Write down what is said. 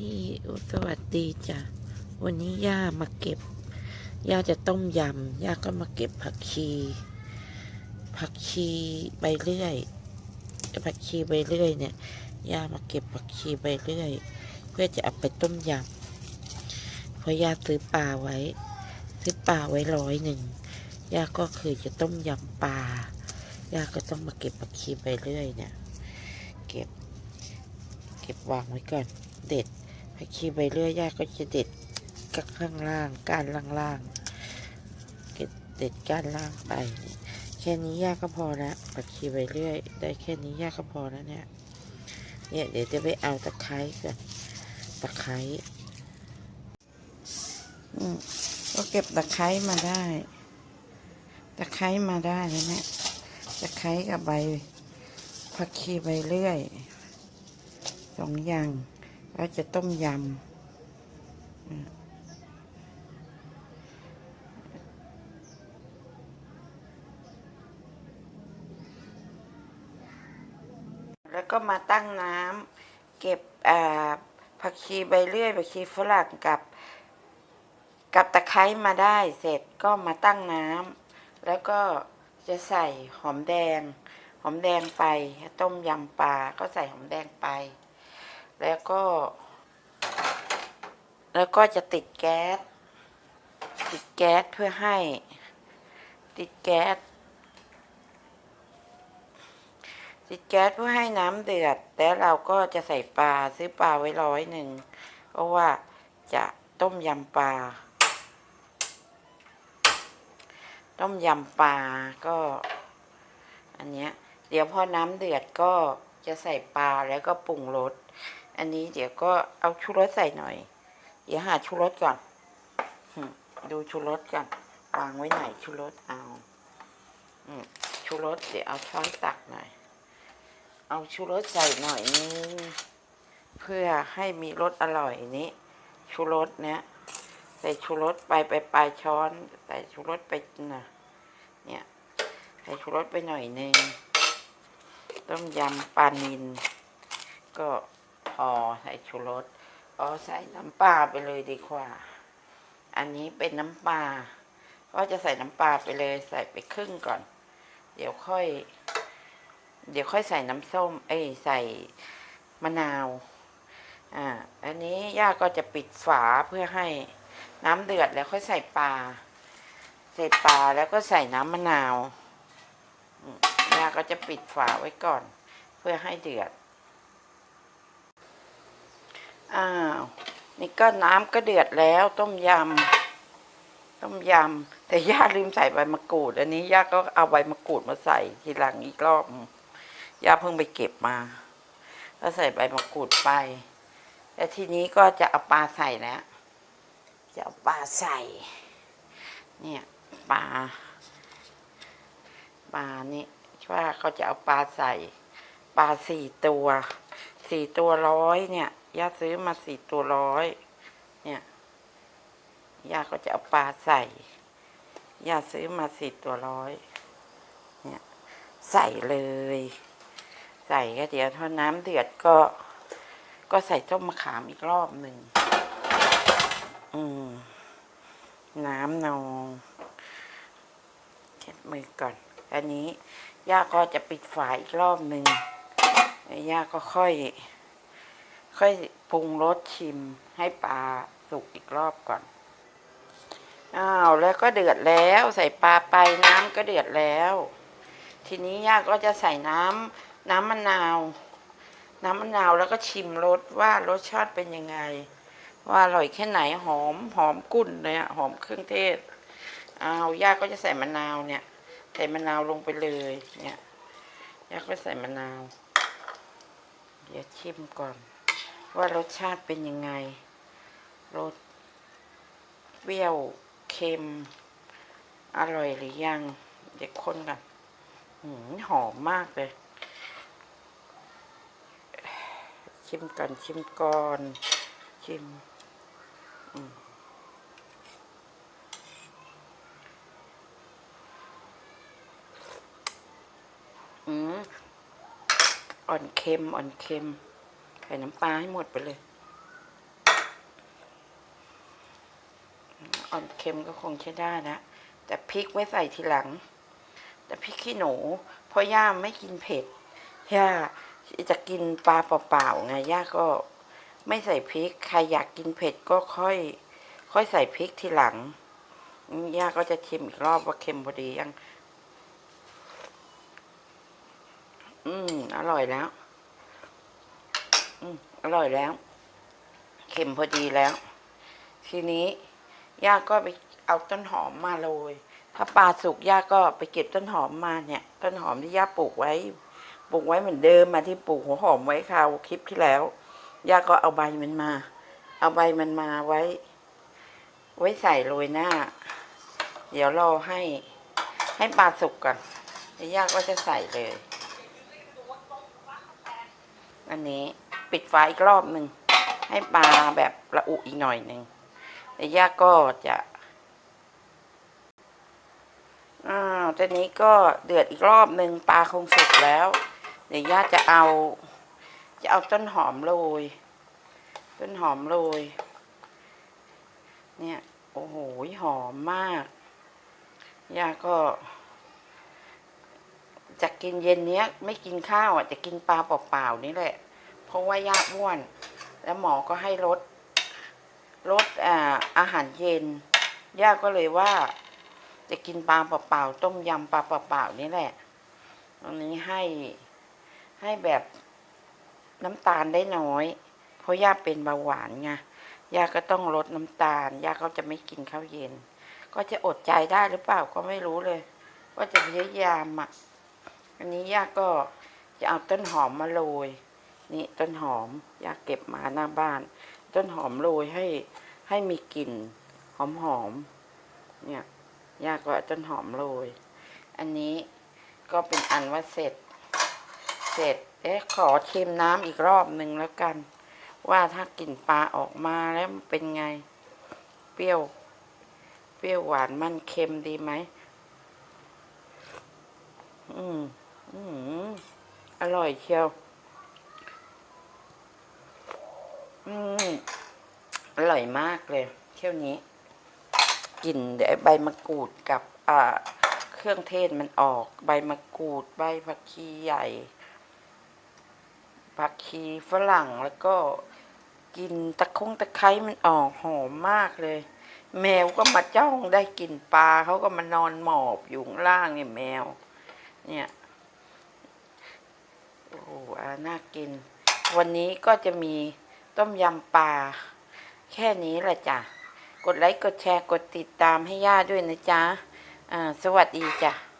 ดีอุสวัสดีจ้ะ วันนี้ย่ามาเก็บ ย่าจะต้มยำ ย่าก็มาเก็บผักชี ผักชีใบเลื่อย ผักชีใบเลื่อยเนี่ย ย่ามาเก็บผักชีใบเลื่อย เพื่อจะเอาไปต้มยำ เพราะย่าซื้อปลาไว้ ซื้อปลาไว้ร้อยหนึ่ง ย่าก็คือจะต้มยำปลา ย่าก็ต้องมาเก็บผักชีใบเลื่อยเนี่ย เก็บ เก็บวางไว้ก่อนเด็ด ผักชีใบเลื่อยย่าก็จะเด็ดกับข้างล่างก้านล่างๆเก็บเด็ดก้านล่างไป แค่นี้ย่าก็พอแล้วผักชีใบเลื่อย ได้แค่นี้ย่าก็พอแล้วเนี่ยเนี่ยเดี๋ยวจะไปเอาตะไคร้ก่อนตะไคร้อืมก็เก็บตะไคร้มาได้ ตะไคร้มาได้แล้วเนี่ยตะไคร้กับใบผักชีใบเลื่อยสองอย่าง แล้วจะต้มยำ แล้วก็มาตั้งน้ำเก็บผักชีใบเลื่อยผักชีฝรั่งกับ กับตะไคร้มาได้เสร็จก็มาตั้งน้ำแล้วก็จะใส่หอมแดง หอมแดงไป ต้มยำปลาก็ใส่หอมแดงไป แล้วก็ แล้วก็จะติดแก๊ส ติดแก๊สเพื่อให้ ติดแก๊ส ติดแก๊สเพื่อให้น้ำเดือด แล้วเราก็จะใส่ปลาซื้อปลาไว้ร้อยหนึ่ง เพราะว่าจะต้มยำปลา ต้มยำปลาก็ อันเนี้ย เดี๋ยวพอน้ำเดือดก็จะใส่ปลาแล้วก็ปรุงรส อันนี้เดี๋ยวก็เอาชูรสใส่หน่อย เดี๋ยวหาชูรสก่อน ดูชูรสก่อน วางไว้ไหนชูรสเอาอืมชูรสเดี๋ยวเอาช้อนตักหน่อย เอาชูรสใส่หน่อยนึงเพื่อให้มีรสอร่อยนี้ชูรสเนี้ยใส่ชูรสไปไปปลายช้อนใส่ชูรสไปนะเนี่ยใส่ชูรสไปหน่อยนึงต้มยำปลานินก็ พอใส่ชูรสอ๋อใส่น้ำปลาไปเลยดีกว่า อันนี้เป็นน้ำปลาก็จะใส่น้ำปลาไปเลยใส่ไปครึ่งก่อน เดี๋ยวค่อย เดี๋ยวค่อยใส่น้ำส้ม เอ้ยใส่มะนาว อ่า อันนี้ย่าก็จะปิดฝาเพื่อให้น้ำเดือดแล้วค่อยใส่ปลา ใส่ปลาแล้วก็ใส่น้ำมะนาวย่าก็จะปิดฝาไว้ก่อน เพื่อให้เดือด อ้าว นี่ก็น้ำก็เดือดแล้ว ต้มยำ ต้มยำ แต่ย่าลืมใส่ใบมะกรูด อันนี้ย่าก็เอาใบมะกรูดมาใส่ทีหลังอีกรอบย่าเพิ่งไปเก็บมาก็ใส่ใบมะกรูดไป แล้วทีนี้ก็จะเอาปลาใส่แล้ว จะเอาปลาใส่ เนี่ยปลา ปลานี่ว่าเขาจะเอาปลาใส่ ปลาสี่ตัว สี่ตัวร้อยเนี่ย ย่าซื้อมาสี่ตัวร้อย เนี่ยย่าก็จะเอาปลาใส่ย่าซื้อมาสี่ตัวร้อย เนี่ย ใส่เลย ใส่ก็เดี๋ยวเท่าน้ำเดือดก็ ก็ใส่ต้มมะขามอีกรอบหนึ่ง อืม น้ำนองเช็ดมือก่อนอันนี้ย่าก็จะปิดฝาอีกรอบหนึ่งย่าก็ค่อย ค่อยปรุงรสชิมให้ปลาสุกอีกรอบก่อน อ้าวแล้วก็เดือดแล้วใส่ปลาไปน้ำก็เดือดแล้ว ทีนี้ย่าก็จะใส่น้ำน้ำมะนาว น้ำมะนาวแล้วก็ชิมรสว่ารสชาติเป็นยังไง ว่าอร่อยแค่ไหนหอมหอมกุ้นเลยอะหอมเครื่องเทศอ้าวย่าก็จะใส่มะนาวเนี่ย ใส่มะนาวลงไปเลยเนี่ยย่าก็ใส่มะนาว เดี๋ยวชิมก่อน ว่ารสชาติเป็นยังไง รสเปรี้ยวเค็ม อร่อยหรือยัง เดี๋ยวคนกันหืมหอมมากเลย ชิมก่อนชิมก่อน ชิมอืมอืมอ่อนเค็ม อ่อนเค็ม ใส่น้ำปลาให้หมดไปเลย อ่อนเค็มก็คงใช้ได้นะ แต่พริกไว้ใส่ทีหลัง แต่พริกขี้หนูเพราะย่าไม่กินเผ็ด ย่าจะกินปลาเปล่าๆไง ย่าก็ไม่ใส่พริก ใครอยากกินเผ็ดก็ค่อย ค่อยใส่พริกทีหลัง ย่าก็จะชิมอีกรอบว่าเค็มพอดียัง อืม อร่อยแล้ว อร่อยแล้ว เค็มพอดีแล้ว ทีนี้ย่าก็ไปเอาต้นหอมมาโรยถ้าปลาสุกย่าก็ไปเก็บต้นหอมมาเนี่ย ต้นหอมที่ย่าปลูกไว้ปลูกไว้เหมือนเดิมมาที่ปลูกหัวหอมไว้คราวคลิปที่แล้วย่าก็เอาใบมันมา เอาใบมันมาไว้ ไว้ใส่โรยหน้า เดี๋ยวรอให้ให้ปลาสุกก่อนย่าก็จะใส่เลย อันนี้ ปิดไฟอีกรอบหนึ่งให้ปลาแบบระอุอีกหน่อยหนึ่งแล้วย่าก็จะอ้าวตอนนี้ก็เดือดอีกรอบหนึ่งปลาคงสุกแล้ว เดี๋ยวย่าจะเอา จะเอาต้นหอมโรย ต้นหอมโรย เนี่ย โอ้โห หอมมาก ย่าก็จะกินเย็นเนี้ย ไม่กินข้าวอะ จะกินปลาเปล่าๆนี่แหละ เพราะว่าย่าอ้วน แล้วหมอก็ให้ลดลดอาอาหารเย็น ย่าก็เลยว่า จะกินปลาเปล่าๆต้มยำปลาเปล่าๆนี่แหละอันนี้ให้ให้แบบน้ำตาลได้น้อย เพราะย่าเป็นเบาหวานไงย่าก็ต้องลดน้ำตาลย่าก็จะไม่กินข้าวเย็น ก็จะอดใจได้หรือเปล่าก็ไม่รู้เลย ว่าจะพยายามอะอันนี้ย่าก็จะเอาต้นหอมมาโรย นี่ต้นหอมอย่าเก็บมาหน้าบ้าน ต้นหอมโรยให้ให้มีกลิ่นหอมหอมๆเนี่ยยาก็เอาต้นหอมโรย อันนี้ก็เป็นอันว่าเสร็จ เสร็จ เอ๊ะขอชิมน้ำอีกรอบหนึ่งแล้วกัน ว่าถ้ากลิ่นปลาออกมาแล้วมันเป็นไง เปรี้ยว เปรี้ยวหวานมันเค็มดีไหม อืม อืม อร่อยเชียว อืมอร่อยมากเลยเที่ยวนี้กลิ่นเดี๋ยวใบมะกรูดกับอ่าเครื่องเทศมันออกใบมะกรูด ใบผักชีใหญ่ผักชีฝรั่งแล้วก็กลินตะคงตะไคร้มันออกหอมมากเลย แมวก็มาจ้องได้กลิ่นปลาเขาก็มานอนหมอบอยู่ข้างล่างเนี่ยแมว เนี่ยโอ้โหน่ากิน วันนี้ก็จะมี ต้มยำปลา แค่นี้แหละจ้ะ กดไลค์ กดแชร์ กดติดตามให้ย่าด้วยนะจ๊ะ อ่า สวัสดีจ้ะ